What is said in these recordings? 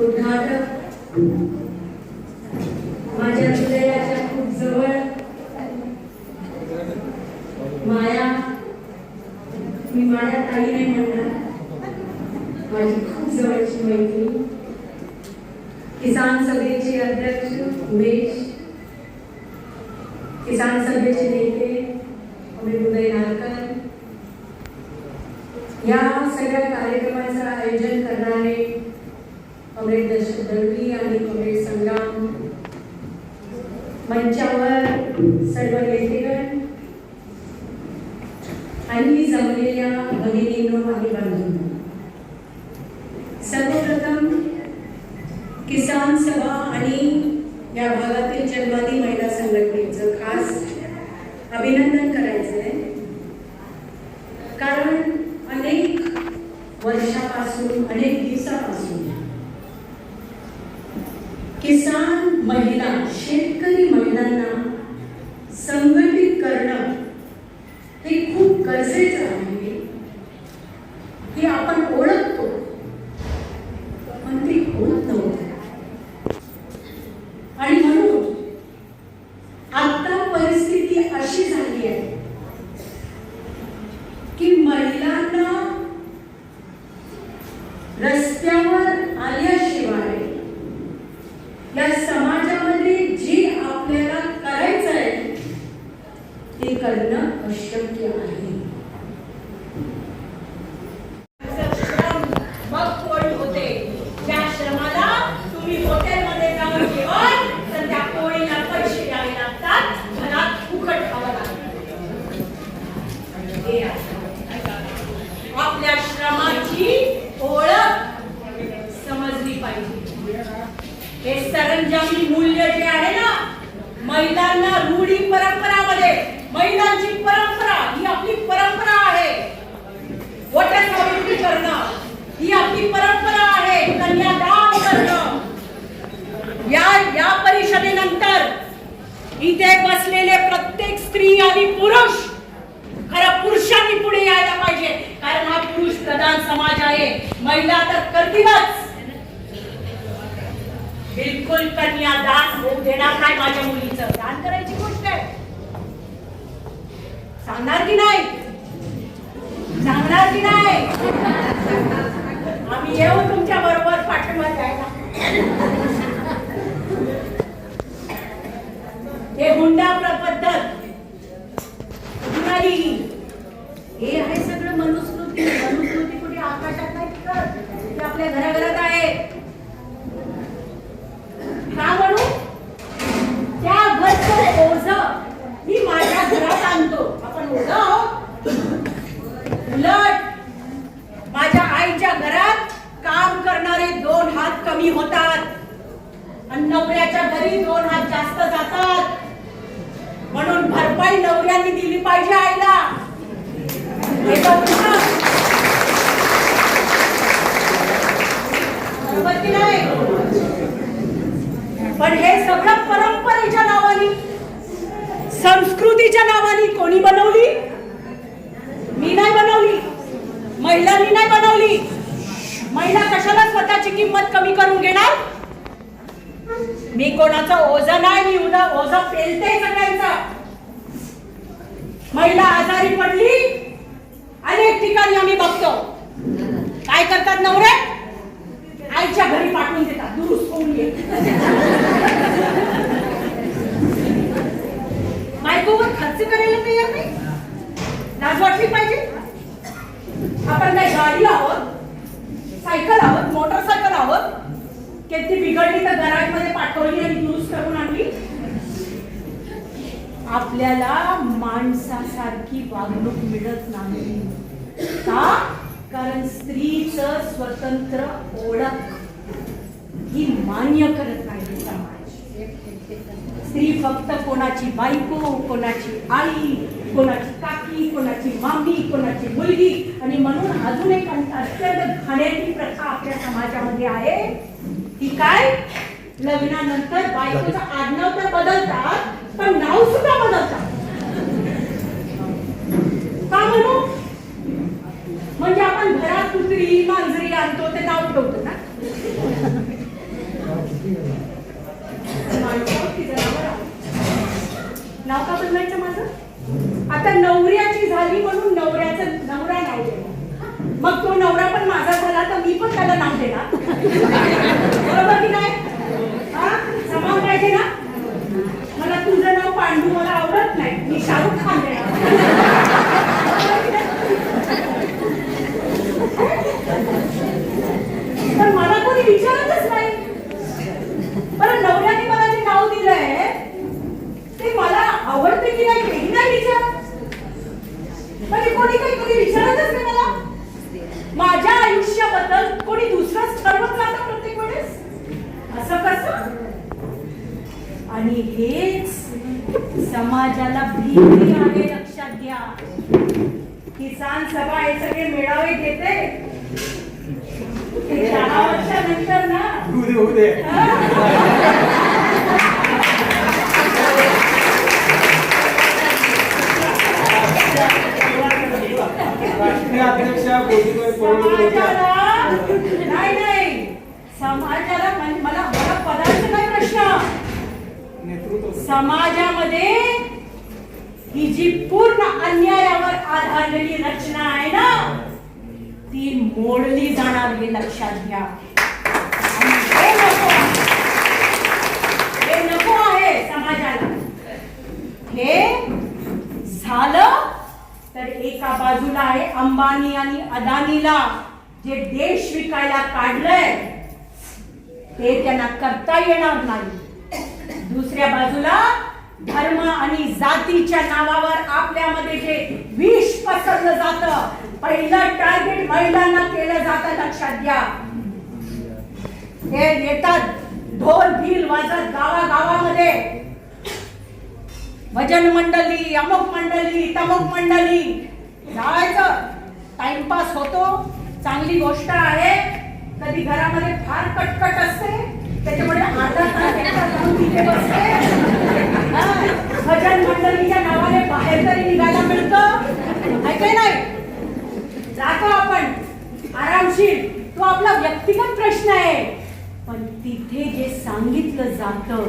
उद्घाटक. माझ्या हृदयाच्या खूप जवळ. माया. मी माया ताई नाही म्हणणार माझी खूप जवळची मैत्री. किसान सभेचे अध्यक्ष उमेश. किसान सभेचे नेते. मंचावर सर्व नेतेगण आणि जमलेल्या भगिनींनो आणि बंधूंनो सर्वप्रथम किसान सभा आणि या भागातील जन्मादी महिला संघटनेचं खास अभिनंदन करायचं आहे कारण अनेक वर्षापासून अनेक दिवसापासून किसान महिला शेतकरी महिलांना संघटित करणं हे खूप गरजेचं आहे हे आपण ओळखतो पण ते होत नव्हतं आणि म्हणून आता परिस्थिती अशी झाली आहे की महिलांना रस्त्यावर आल्याशिवाय या समाजामध्ये जे आपल्याला करायचं आहे ते करणं अशक्य आहे मग पोळी होते त्या श्रमाला तुम्ही हॉटेलमध्ये जाऊन जेवण तर त्या पोळीला पैसे द्यावे लागतात घरात फुकट खावं लागतं. हे आहे. आपल्या श्रमाची ओळख समजली पाहिजे. हे सरंजामी मूल्य जे आहे ना महिलांना रूढी परंपरामध्ये शहीदांची परंपरा ही आपली परंपरा आहे. वटसावित्री करणं ही आपली परंपरा आहे. कन्यादान करणं या या परिषदेनंतर इथे बसलेले प्रत्येक स्त्री आणि पुरुष खरं पुरुषांनी पुढे यायला पाहिजे. कारण हा पुरुष प्रधान समाज आहे. महिला तर करतीलच बिलकुल कन्यादान होऊ देणार नाही माझ्या मुलीचं. दान करायची सांगणार की नाही? सांगणार की नाही? आम्ही येऊ तुमच्या बरोबर पाठिंबा द्यायला हे हुंडा पद्धत कुणाली आली ही? हे आहे सगळं मनुस्मृती मनुस्मृती कुठे आकाशात नाही टिकत ते आपल्या घराघरात आहे का म्हणू त्या घरचं ओझ मी माझ्या घरात आणतो आपण ओझ आहोत उलट माझ्या आईच्या घरात काम करणारे दोन हात कमी होतात. आणि नवऱ्याच्या घरी दोन हात जास्त जातात. म्हणून भरपाई नवऱ्यांनी दिली पाहिजे आईला. पण हे सगळं परंपरेच्या नावाने संस्कृतीच्या नावाने कोणी बनवली? मी नाही बनवली. महिलांनी नाही बनवली. महिला कशाला स्वतःची किंमत कमी करून घेणार? मी कोणाचं ओझा नाही मी उद्या ओझा पेलते सगळ्यांचा. महिला आजारी पडली अनेक ठिकाणी आम्ही बघतो. काय करतात नवरे? आईच्या घरी पाठवून देतात दुरुस्त होऊन ये बायकोवर खर्च करायला तयार नाही? लाज वाटली पाहिजे? आपण काय गाडी आहोत? सायकल आहोत मोटरसायकल आवत की ती बिघडली तर गराजमध्ये पाठवली आणि दुरुस्त करून आणली. आपल्याला माणसासारखी वागणूक मिळत नाही. का? कारण स्त्रीच स्वतंत्र ओळख ही मान्य करत स्त्री फक्त कोणाची बायको कोणाची आई कोणाची काकी कोणाची मामी कोणाची मुलगी. आणि म्हणून अजून एक अत्यंत घाण्याची प्रथा आपल्या समाजामध्ये आहे. ती काय? लग्नानंतर बायकोचं आडनाव तर बदलतात पण नाव सुद्धा बदलतात का म्हणू म्हणजे आपण घरात कुत्री मांजरी आणतो ते नाव ठेवतो ना माणसावर की जनावरावर? नाव का बदलायचं माझं आता नवऱ्याची झाली म्हणून नवऱ्याचं नवरा नाव देणार मग तो नवरा पण माझा झाला तर मी पण पाहिजे ना? बरोबर की नाही? समान पाहिजे ना? मला तुझं नाव पांडू मला आवडत नाही. मी शाहरुख खान तर मला कोणी विचारतच नाही. बरं नवऱ्याने मला जे नाव दिलंय ते मला आवडते की नाही हेही नाही विचार. म्हणजे कोणी काही कोणी विचारतच नाही मला. माझ्या आयुष्याबद्दल आणि हेच समाजाला भीती आहे लक्षात घ्या. किसान सभा हे सगळे मेळावे घेते. दहा वर्षानंतर ना. होऊ दे होऊ दे. राष्ट्रीय अध्यक्षा गोदीबाई पडवळ होत्या समाजाला नाही नाही. समाजाला मला मला पदार्थ नाही प्रश्न नेतृत्व समाजामध्ये ही जी पूर्ण अन्यायावर आधारलेली रचना आहे ना ती मोडली जाणार हे लक्षात घ्या. हे नको आहे. हे नको आहे समाजाला. हे झालं तर एका बाजूला आहे अंबानी आणि अदानीला जे देश विकायला काढलंय ते त्यांना करता येणार नाही. दुसऱ्या बाजूला धर्म आणि जातीच्या नावावर आपल्यामध्ये जे विष पसरलं जात पहिलं टार्गेट महिलांना केलं जात लक्षात घ्या. हे येतात ढोल भिल वाजत गावागावामध्ये. भजन मंडळी अमुक मंडळी तमुक मंडळी. जायचं. टाइमपास होतो. चांगली गोष्ट आहे. कधी घरामध्ये फार कटकट असते. त्याच्यामुळे अर्धा तास एकटा तिथे बसते? भजन मंडळीच्या नावाने बाहेर तरी निघायला मिळतं? ऐकाय नाही? जातो आपण. आरामशीर. तो आपला व्यक्तिगत प्रश्न आहे. पण तिथे जे सांगितलं जातं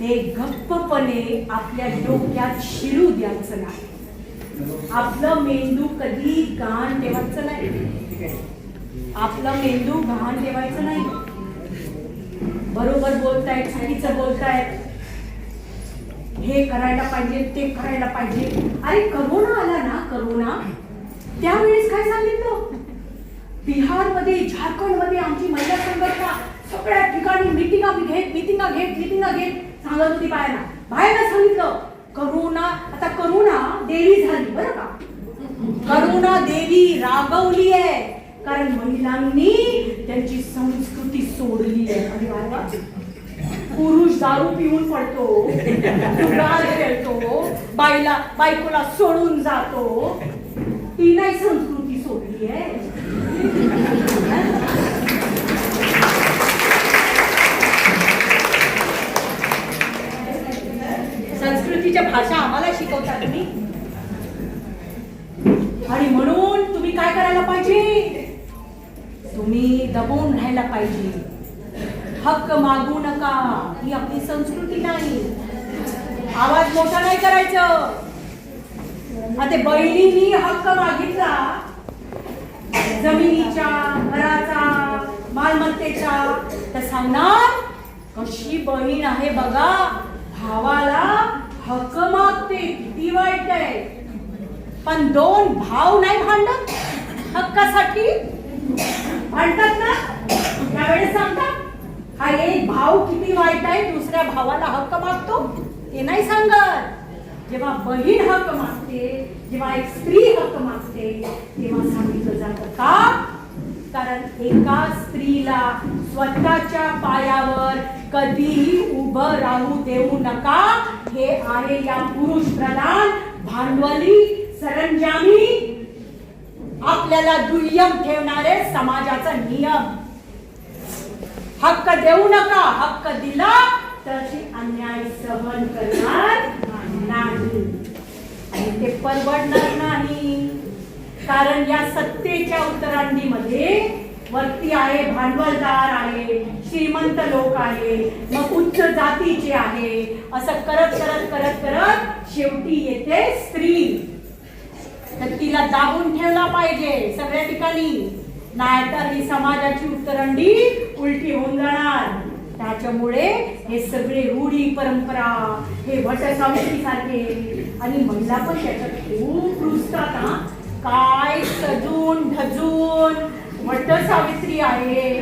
ते गप्पपणे आपल्या डोक्यात शिरू द्यायचं नाही. आपलं मेंदू कधी घाण ठेवायचं नाही. आपलं मेंदू घाण ठेवायचं नाही. बरोबर बोलतायत चुकीचं बोलतायत. हे करायला पाहिजे ते करायला पाहिजे. अरे करोना आला ना करोना. त्यावेळेस काय सांगितलं? बिहारमध्ये झारखंडमध्ये आमची महिला संघटना सगळ्या ठिकाणी मिटिंगा घेत मिटिंगा घेत मिटिंगा घेत. सांगत होती बाहेरना बाहेरना सांगितलं करोना आता करुणा देवी झाली. बरं का? करुणा देवी रागवली आहे कारण महिलांनी त्यांची संस्कृती सोडली आहे. पुरुष दारू पिऊन पडतो खेळतो बायला बायकोला सोडून जातो. ती नाही संस्कृती सोडली आहे. संस्कृतीच्या भाषा आम्हाला शिकवता तुम्ही. आणि म्हणून तुम्ही काय करायला पाहिजे? तुम्ही दबून राहायला पाहिजे. हक्क मागू नका ही आपली संस्कृती नाही. आवाज मोठा नाही करायचं. आता बहिणीनी हक्क मागितला. जमिनीच्या घराचा मालमत्तेचा. तर सांगणार कशी बहीण आहे बघा भावाला हक्क मागते किती वाईट आहे. पण दोन भाव नाही भांडत. हक्कासाठी म्हणतात ना त्यावेळेस सांगतात हा एक भाव किती वाईट आहे दुसऱ्या भावाला हक्क मागतो ते नाही सांगत. जेव्हा बहीण हक्क मागते जेव्हा एक स्त्री हक्क मागते तेव्हा सांगितलं जातं का? कारण एका स्त्रीला स्वतःच्या पायावर कधीही उभं राहू देऊ नका. हे आहे या पुरुष प्रधान भांडवली सरंजामी आपल्याला दुय्यम ठेवणारे समाजाचा नियम. हक्क देऊ नका हक्क दिला तर अन्याय सहन करणार नाही. आणि ते परवडणार नाही. कारण या सत्तेच्या उतरांडीमध्ये वरती आहे भांडवलदार आहे श्रीमंत लोक आहे मग उच्च जातीचे आहे असं करत करत करत करत शेवटी येते स्त्री. तर तिला दाबून ठेवला पाहिजे सगळ्या ठिकाणी. नाहीतर ही समाजाची उत्तरंडी उलटी होऊन जाणार. त्याच्यामुळे हे सगळे रूढी परंपरा हे वट सावित्री सारखे आणि महिला पण त्याच्यात खूप रुजतात हा. काय सजून ढजून वट सावित्री आहे.